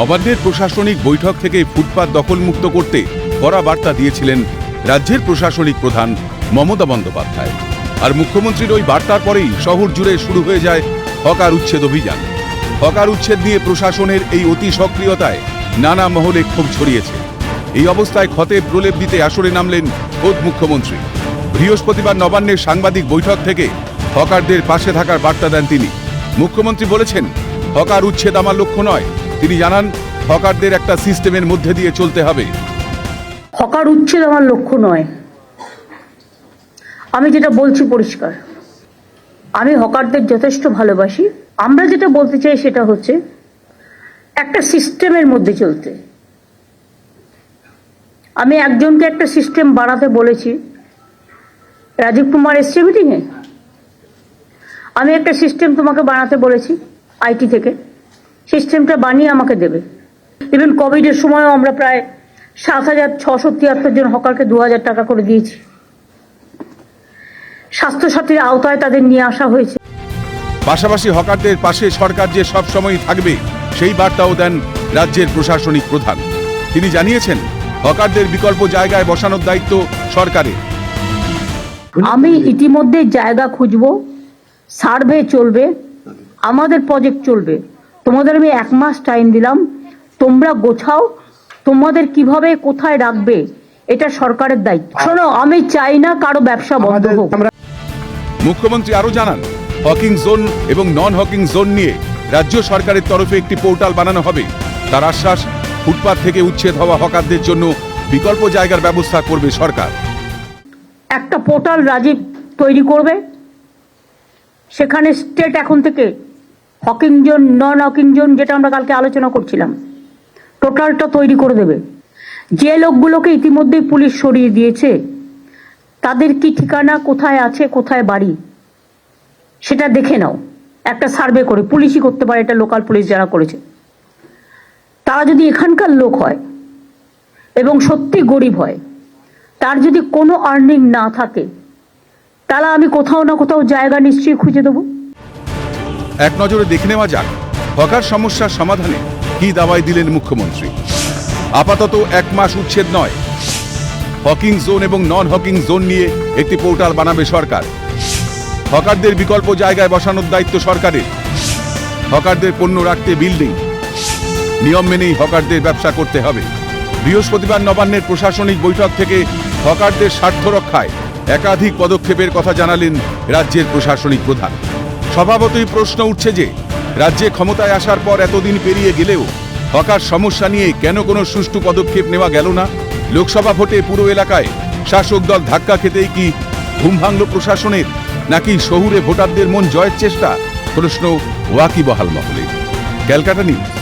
নবান্নের প্রশাসনিক বৈঠক থেকে ফুটপাত দখলমুক্ত করতে কড়া বার্তা দিয়েছিলেন রাজ্যের প্রশাসনিক প্রধান মমতা বন্দ্যোপাধ্যায়। আর মুখ্যমন্ত্রীর ওই বার্তার পরেই শহর জুড়ে শুরু হয়ে যায় হকার উচ্ছেদ অভিযান। হকার উচ্ছেদ নিয়ে প্রশাসনের এই অতি সক্রিয়তায় নানা মহলে ক্ষোভ ছড়িয়েছে। এই অবস্থায় ক্ষতে প্রলেপ দিতে আসরে নামলেন খোদ মুখ্যমন্ত্রী। বৃহস্পতিবার নবান্নের সাংবাদিক বৈঠক থেকে হকারদের পাশে থাকার বার্তা দেন তিনি। মুখ্যমন্ত্রী বলেছেন, হকার উচ্ছেদ আমার লক্ষ্য নয়। তিনি জানান, হকারদের একটা সিস্টেমের মধ্যে দিয়ে চলতে হবে। হকার উচ্ছেদ আমার লক্ষ্য নয়। আমি যেটা বলছি পরিষ্কার। আমি হকারদের যথেষ্ট ভালোবাসি। আমরা যেটা বলতে চাই সেটা হচ্ছে, একটা সিস্টেমের মধ্যে চলতে। আমি একজনকে একটা সিস্টেম বাড়াতে বলেছি। রাজীব কুমার এসছে মিটিংয়ে? আমি একটা সিস্টেম তোমাকে বানাতে বলেছি, আইটি থেকে। সিস্টেমটা বানিয়ে আমাকে দেবে। ইভেন কোভিডের সময়ও আমরা প্রায় সাত হাজার ছশো তিয়াত্তর জন হকারকে দু হাজার টাকা করে দিয়েছি। স্বাস্থ্যসাথীর আওতায় তাদের নিয়ে আসা হয়েছে। পাশাপাশি হকারদের পাশে সরকার যে সব সময় থাকবে সেই বার্তাও দেন রাজ্যের প্রশাসনিক প্রধান। তিনি জানিয়েছেন হকারদের বিকল্প জায়গায় বসানোর দায়িত্ব সরকারের। আমি ইতিমধ্যে জায়গা খুঁজব সার্ভে চলবে আমাদের প্রজেক্ট চলবে। তোমাদের আমি এক মাস টাইম দিলাম। তোমরা গোছাও তোমাদের কীভাবে কোথায় রাখবে এটা সরকারের দায়িত্ব। শোনো আমি চাই না কারও ব্যবসা বন্ধ হোক। মুখ্যমন্ত্রী আরও জানান হকিং জোন এবং নন হকিং জোন নিয়ে রাজ্য সরকারের তরফে একটি পোর্টাল বানানো হবে। তার আশ্বাস ফুটপাত থেকে উচ্ছেদ হওয়া হকারদের জন্য বিকল্প জায়গার ব্যবস্থা করবে সরকার। একটা পোর্টাল রাজীব তৈরি করবে। সেখানে স্টেট এখন থেকে hawking zone non hawking zone যেটা আমরা কালকে আলোচনা করছিলাম, টোটালটা তৈরি করে দেবে। যে লোকগুলোকে ইতিমধ্যেই পুলিশ সরিয়ে দিয়েছে, তাদের কি ঠিকানা, কোথায় আছে, কোথায় বাড়ি, সেটা দেখে নাও। একটা সার্ভে করে, পুলিশই করতে পারে, এটা লোকাল পুলিশ যারা করেছে। তারা যদি এখানকার লোক হয়, এবং সত্যি গরিব হয়, তার যদি কোনো আর্নিং না থাকে, তাহলে আমি কোথাও না কোথাও জায়গা নিশ্চয়ই খুঁজে দেবো। এক নজরে দেখে নেওয়া যাক, হকার সমস্যার সমাধানে কি দাওয়াই দিলেন মুখ্যমন্ত্রী। আপাতত এক মাস উচ্ছেদ নয়। হকিং জোন এবং নন হকিং জোন নিয়ে একটি পোর্টাল বানাবে সরকার। হকারদের বিকল্প জায়গায় বসানোর দায়িত্ব সরকারের। হকারদের পণ্য রাখতে বিল্ডিং নিয়ম মেনেই হকারদের ব্যবসা করতে হবে। বৃহস্পতিবার নবান্নের প্রশাসনিক বৈঠক থেকে হকারদের স্বার্থ রক্ষায় একাধিক পদক্ষেপের কথা জানালেন রাজ্যের প্রশাসনিক প্রধান। স্বভাবতই প্রশ্ন উঠছে যে, রাজ্যে ক্ষমতায় আসার পর এতদিন পেরিয়ে গেলেও হকার সমস্যা নিয়ে কেন কোনো সুষ্ঠু পদক্ষেপ নেওয়া গেল না? লোকসভা ভোটে পুরো এলাকায় শাসক দল ধাক্কা খেতেই কি ঘুম ভাঙল প্রশাসনের, নাকি শহুরে ভোটারদের মন জয়ের চেষ্টা? প্রশ্ন ওয়াকিবহাল মহলে। ক্যালকাটা নিউজ।